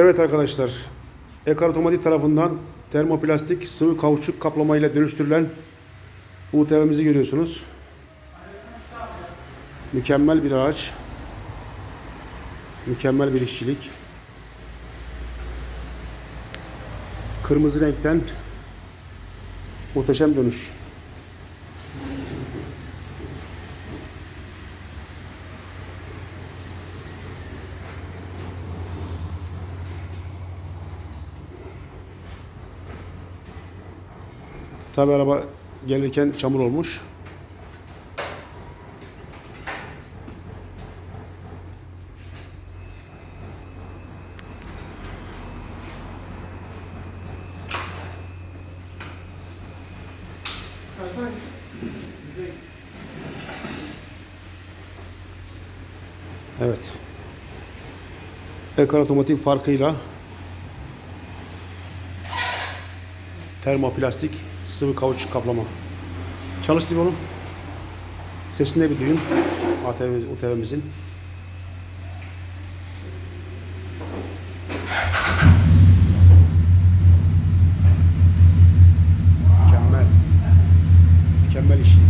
Evet arkadaşlar, Ekar Otomotiv tarafından termoplastik sıvı kauçuk kaplama ile dönüştürülen UTV'mizi görüyorsunuz. Mükemmel bir araç. Mükemmel bir işçilik. Kırmızı renkten muhteşem dönüş. Tabi araba gelirken çamur olmuş. Evet. Ekar otomotiv farkıyla termoplastik sıvı kauçuk kaplama. Çalıştı oğlum. Sesini de bir duyun. ATV'miz, UTV'mizin. Mükemmel. Mükemmel iş.